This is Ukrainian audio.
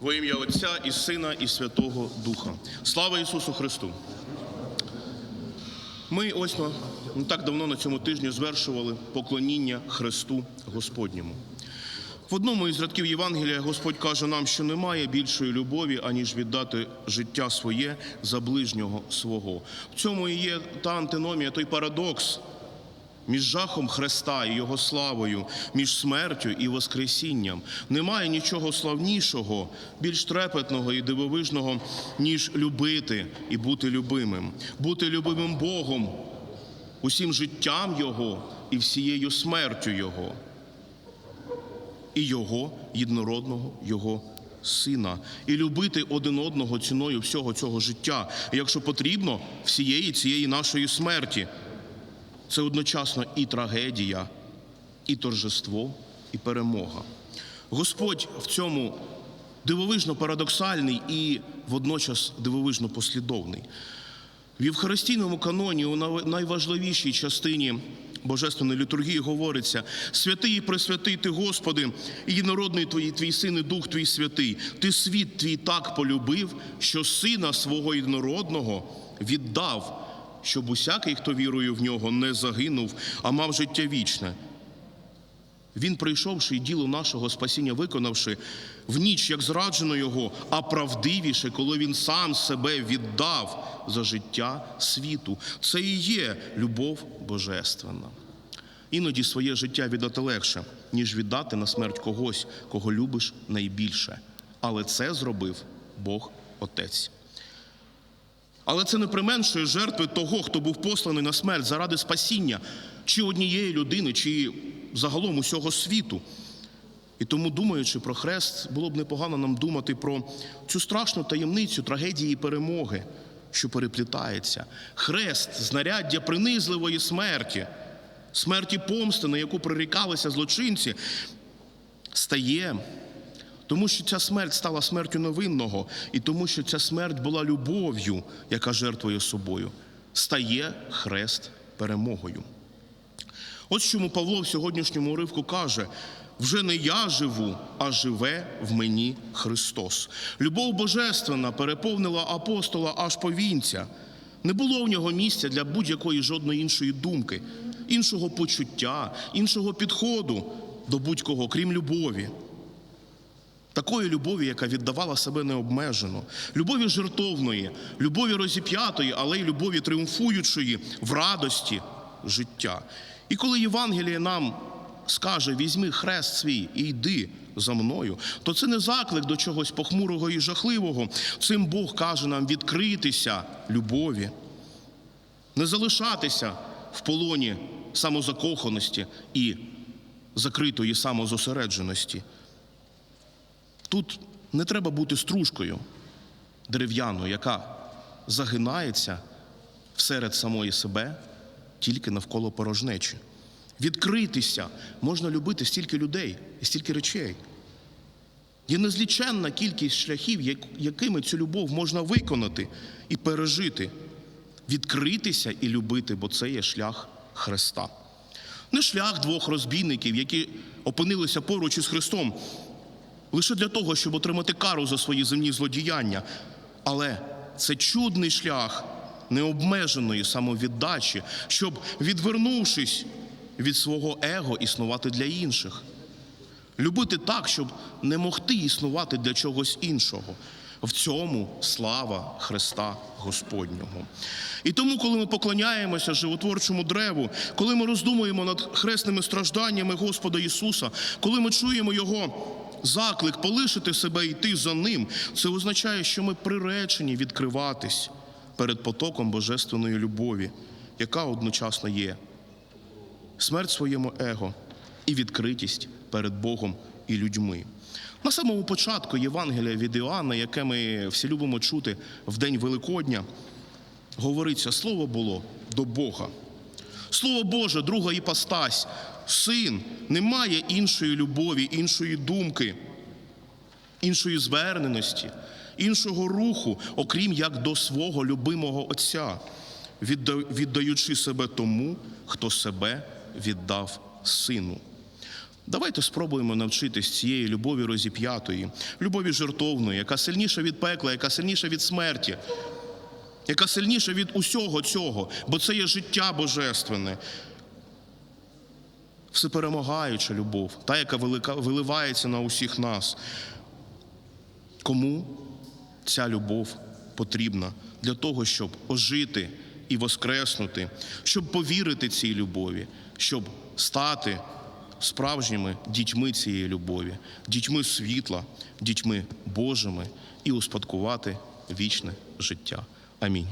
Во ім'я Отця і Сина, і Святого Духа. Слава Ісусу Христу! Ми ось не так давно на цьому тижні звершували поклоніння Христу Господньому. В одному із рядків Євангелія Господь каже нам, що немає більшої любові, аніж віддати життя своє за ближнього свого. В цьому і є та антиномія, той парадокс між жахом Христа і Його славою, між смертю і Воскресінням. Немає нічого славнішого, більш трепетного і дивовижного, ніж любити і бути любимим, бути любимим Богом, усім життям Його і всією смертю Його і Його єднородного, Його Сина, і любити один одного ціною всього цього життя, якщо потрібно, всієї цієї нашої смерті. Це одночасно і трагедія, і торжество, і перемога. Господь в цьому дивовижно парадоксальний і водночас дивовижно послідовний. В Євхаристійному каноні у найважливішій частині Божественної літургії говориться: святий і пресвятий ти, Господи, і єдинородний твій, твій син і дух твій святий. Ти світ твій так полюбив, що сина свого єдинородного віддав, щоб усякий, хто вірує в нього, не загинув, а мав життя вічне. Він, прийшовши і діло нашого спасіння виконавши, в ніч, як зраджено його, а правдивіше, коли він сам себе віддав за життя світу. Це і є любов божественна. Іноді своє життя віддати легше, ніж віддати на смерть когось, кого любиш найбільше. Але це зробив Бог Отець. Але це не применшує жертви того, хто був посланий на смерть заради спасіння чи однієї людини, чи загалом усього світу. І тому, думаючи про хрест, було б непогано нам думати про цю страшну таємницю трагедії перемоги, що переплітається. Хрест знаряддя принизливої смерті, смерті помсти, на яку прирікалися злочинці, стає тому що ця смерть стала смертю невинного, і тому, що ця смерть була любов'ю, яка жертвує собою, стає хрест перемогою. Ось чому Павло в сьогоднішньому уривку каже: вже не я живу, а живе в мені Христос. Любов божественна переповнила апостола аж по вінця. Не було в нього місця для будь-якої жодної іншої думки, іншого почуття, іншого підходу до будь-кого, крім любові. Такої любові, яка віддавала себе необмежено, любові жертовної, любові розіп'ятої, але й любові тріумфуючої в радості життя. І коли Євангеліє нам скаже: візьми хрест свій і йди за мною, то це не заклик до чогось похмурого і жахливого. Цим Бог каже нам відкритися любові, не залишатися в полоні самозакоханості і закритої самозосередженості. Тут не треба бути стружкою дерев'яною, яка загинається всеред самої себе тільки навколо порожнечі. Відкритися можна любити стільки людей і стільки речей. Є незліченна кількість шляхів, якими цю любов можна виконати і пережити. Відкритися і любити, бо це є шлях Христа. Не шлях двох розбійників, які опинилися поруч із Христом, лише для того, щоб отримати кару за свої земні злодіяння. Але це чудний шлях необмеженої самовіддачі, щоб, відвернувшись від свого его, існувати для інших. Любити так, щоб не могти існувати для чогось іншого. В цьому слава Христа Господнього. І тому, коли ми поклоняємося животворчому древу, коли ми роздумуємо над хресними стражданнями Господа Ісуса, коли ми чуємо Його заклик полишити себе йти за Ним, це означає, що ми приречені відкриватись перед потоком божественної любові, яка одночасно є смерть своєму его і відкритість перед Богом і людьми. На самому початку Євангелія від Іоанна, яке ми всі любимо чути в день Великодня, говориться: слово було до Бога. Слово Боже, друга іпостась, син, немає іншої любові, іншої думки, іншої зверненості, іншого руху, окрім як до свого любимого Отця, віддаючи себе тому, хто себе віддав сину. Давайте спробуємо навчитись цієї любові розіп'ятої, любові жертовної, яка сильніша від пекла, яка сильніша від смерті, яка сильніша від усього цього, бо це є життя божественне. Всеперемагаюча любов, та, яка виливається на усіх нас. Кому ця любов потрібна для того, щоб ожити і воскреснути, щоб повірити цій любові, щоб стати справжніми дітьми цієї любові, дітьми світла, дітьми Божими і успадкувати вічне життя. Amém.